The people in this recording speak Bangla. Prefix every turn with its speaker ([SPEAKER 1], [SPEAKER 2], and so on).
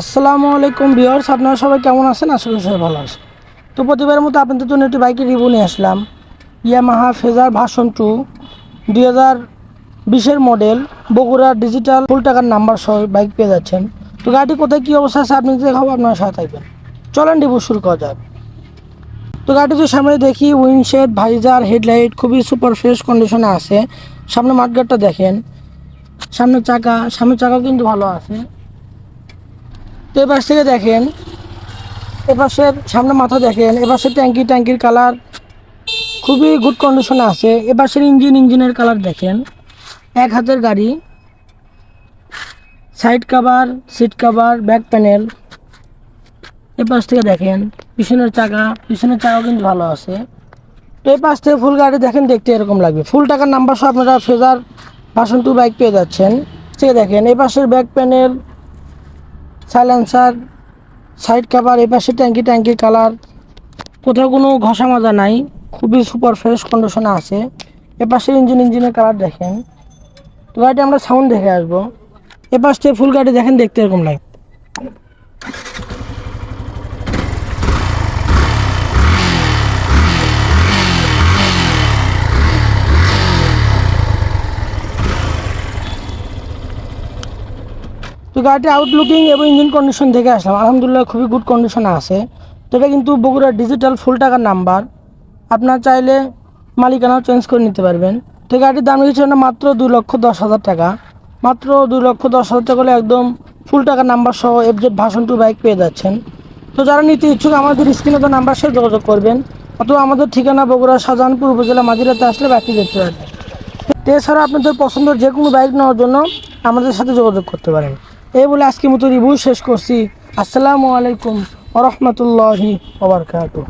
[SPEAKER 1] আসসালামু আলাইকুম ভিউয়ার্স, আপনারা সবাই কেমন আছেন? আশা করি সবাই ভালো আছেন। তো প্রতিবারের মতো আপনাদের জন্য একটি বাইকের রিভিউ নিয়ে আসলাম। ইয়ামাহা ফেজার ভাষণ টু দুই হাজার বিশের মডেল বগুড়া ডিজিটাল ফুল টাকার নাম্বার সহ বাইক পেয়ে যাচ্ছেন। তো গাড়িটি কোথায়, কী অবস্থা আছে আপনি দেখাবো, আপনার সাথে থাকবেন। চলেন রিভিউ শুরু করা যাক। তো গাড়িটি তো সামনে দেখি উইন্ডশেড ভাইজার হেডলাইট খুবই সুপার ফ্রেশ কন্ডিশনে আছে। সামনে মাঠগাটটা দেখেন। সামনে চাকা সামনের চাকাও কিন্তু ভালো আছে। তো এপাশ থেকে দেখেন, এপাশের সামনে মাথা দেখেন, এপাশের ট্যাঙ্কি, ট্যাঙ্কির কালার খুবই গুড কন্ডিশনে আছে। এপাশের ইঞ্জিন, ইঞ্জিনের কালার দেখেন, এক হাতের গাড়ি side cover seat cover back panel এপাশ থেকে দেখেন, পিছনের চাকা, পিছনের চাকাও কিন্তু ভালো আছে। তো এই পাশ থেকে ফুল গাড়ি দেখেন, দেখতে এরকম লাগবে। ফুল টাকার নাম্বার সহ আপনারা ফেজার ভার্সন টু বাইক পেয়ে যাচ্ছেন। ঠিক দেখেন এই পাশের back panel silencer, side cover, এই পাশে ট্যাঙ্কি ট্যাঙ্কি কালার। কোথাও কোনো ঘষা মাজা নাই, খুবই সুপার ফ্রেশ কন্ডিশনে আছে। এ পাশে ইঞ্জিন, ইঞ্জিনের কালার দেখেন। তো গাড়িটা আমরা সাউন্ড দেখে আসব। এ পাশ ফুল গাড়ি দেখেন, দেখতে এরকম লাগে। তো গাড়িটি আউটলুকিং এবং ইঞ্জিন কন্ডিশন দেখে আসলাম। আলহামদুলিল্লাহ খুবই গুড কন্ডিশনে আছে। তো এটা কিন্তু বগুড়ার ডিজিটাল ফুল টাকার নাম্বার আপনার চাইলে মালিকানাও চেঞ্জ করে নিতে পারবেন। তো গাড়িটির দাম না মাত্র দুই লক্ষ দশ হাজার টাকা। মাত্র দুই লক্ষ দশ হাজার টাকা হলে একদম ফুল টাকার নাম্বার সহ এফজেড ভাষণ টু বাইক পেয়ে যাচ্ছেন। তো যারা নিতে ইচ্ছুক, আমাদের স্ক্রিনে তো নাম্বার সাথে যোগাযোগ করবেন। অথবা আমাদের ঠিকানা বগুড়া শাহজাহানপুর উপজেলা মাঝিরাতে আসলে বাইকটি দেখতে পারবেন। তো এছাড়া আপনাদের পছন্দের যে কোনো বাইক নেওয়ার জন্য আমাদের সাথে যোগাযোগ করতে পারেন। এই বলে আজকে মতো রিভিউ শেষ করছি। আসসালামু আলাইকুম ওরহমতুল্লাহি ওবরকাতুহ